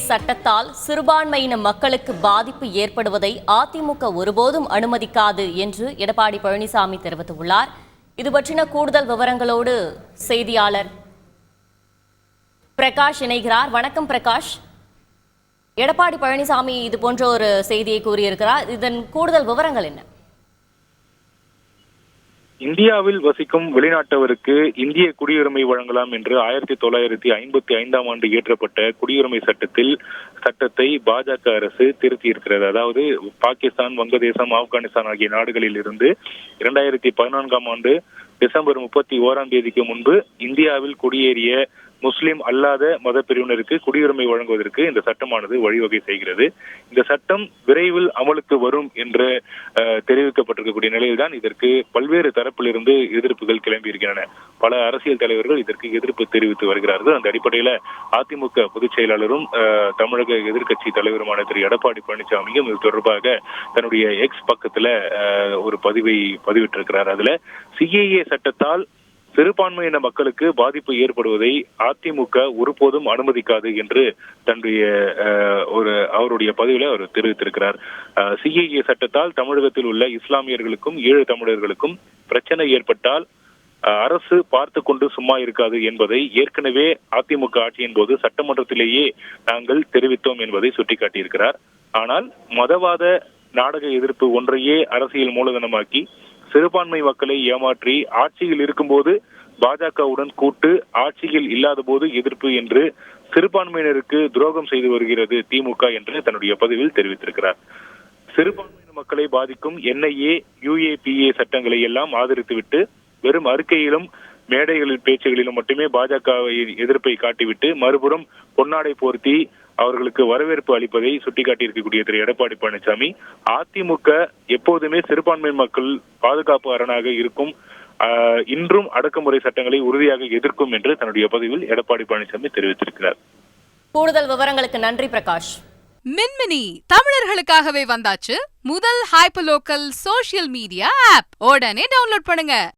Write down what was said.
சட்டத்தால் சிறுபான்மையின மக்களுக்கு பாதிப்பு ஏற்படுவதை அதிமுக ஒருபோதும் அனுமதிக்காது என்று எடப்பாடி பழனிசாமி தெரிவித்துள்ளார். இது பற்றின கூடுதல் விவரங்களோடு செய்தியாளர் பிரகாஷ் இணைகிறார். வணக்கம் பிரகாஷ். எடப்பாடி பழனிசாமி இது போன்ற ஒரு செய்தியை கூறியிருக்கிறார். இதன் கூடுதல் விவரங்கள் என்ன? இந்தியாவில் வசிக்கும் வெளிநாட்டவருக்கு இந்திய குடியுரிமை வழங்கலாம் என்று ஆயிரத்தி தொள்ளாயிரத்தி ஐம்பத்தி ஐந்தாம் ஆண்டு இயற்றப்பட்ட குடியுரிமை சட்டத்தில் சட்டத்தை பாஜக அரசு திருத்தி இருக்கிறது அதாவது பாகிஸ்தான் வங்கதேசம் ஆப்கானிஸ்தான் ஆகிய நாடுகளில் இருந்து இரண்டாயிரத்தி பதினான்காம் ஆண்டு டிசம்பர் முப்பத்தி ஓராம் தேதிக்கு முன்பு இந்தியாவில் குடியேறிய முஸ்லிம் அல்லாத மத பிரிவினருக்கு குடியுரிமை வழங்குவதற்கு இந்த சட்டமானது வழிவகை செய்கிறது. இந்த சட்டம் விரைவில் அமலுக்கு வரும் என்று தெரிவிக்கப்பட்டிருக்கக்கூடிய நிலையில்தான் இதற்கு பல்வேறு தரப்பிலிருந்து எதிர்ப்புகள் கிளம்பி இருக்கின்றன பல அரசியல் தலைவர்கள் இதற்கு எதிர்ப்பு தெரிவித்து வருகிறார்கள். அந்த அடிப்படையில அதிமுக பொதுச் செயலாளரும் தமிழக எதிர்க்கட்சி தலைவருமான திரு. எடப்பாடி பழனிசாமியும் இது தொடர்பாக தன்னுடைய எக்ஸ் பக்கத்துல ஒரு பதிவை பதிவிட்டிருக்கிறார். அதுல சிஏஏ சட்டத்தால் சிறுபான்மையின மக்களுக்கு பாதிப்பு ஏற்படுவதை அதிமுக ஒருபோதும் அனுமதிக்காது என்று தன்னுடைய அஹ், ஒரு அவருடைய பதிவில் அவர் தெரிவித்திருக்கிறார். சிஏஏ சட்டத்தால் தமிழகத்தில் உள்ள இஸ்லாமியர்களுக்கும் ஈழ தமிழர்களுக்கும் பிரச்சனை ஏற்பட்டால் அஹ், அரசு பார்த்து கொண்டு சும்மா இருக்காது என்பதை ஏற்கனவே அதிமுக ஆட்சியின் போது சட்டமன்றத்திலேயே நாங்கள் தெரிவித்தோம் என்பதை சுட்டிக்காட்டியிருக்கிறார். ஆனால் மதவாத நாடக எதிர்ப்பு ஒன்றையே அரசியல் மூலதனமாக்கி சிறுபான்மை மக்களை ஏமாற்றி ஆட்சியில் இருக்கும்போது பாஜகவுடன் கூட்டு ஆட்சியில் இல்லாத போது எதிர்ப்பு என்று சிறுபான்மையினருக்கு துரோகம் செய்து வருகிறது திமுக என்று தன்னுடைய பதிவில் தெரிவித்திருக்கிறார். சிறுபான்மையின மக்களை பாதிக்கும் என்ஐஏ யுஏபிஏ சட்டங்களை எல்லாம் ஆதரித்துவிட்டு வெறும் அறிக்கையிலும் மேடைகளில் பேச்சுகளிலும் மட்டுமே பாஜக எதிர்ப்பை காட்டிவிட்டு மறுபுறம் பொன்னாடை போர்த்தி அவர்களுக்கு வரவேற்பு அளிப்பதை சுட்டிக்காட்டியிருக்கக்கூடிய திரு. எடப்பாடி பழனிசாமி அதிமுக எப்போதுமே சிறுபான்மை மக்கள் பாதுகாப்பு அரணாக இருக்கும் ஆஹ், இன்றும் அடக்குமுறை சட்டங்களை உறுதியாக எதிர்க்கும் என்று தன்னுடைய பதிவில் எடப்பாடி பழனிசாமி தெரிவித்திருக்கிறார். கூடுதல் விவரங்களுக்கு நன்றி பிரகாஷ். மின்மினி தமிழர்களுக்காகவே வந்தாச்சு முதல் hyper local social media app. உடனே டவுன்லோட் பண்ணுங்க.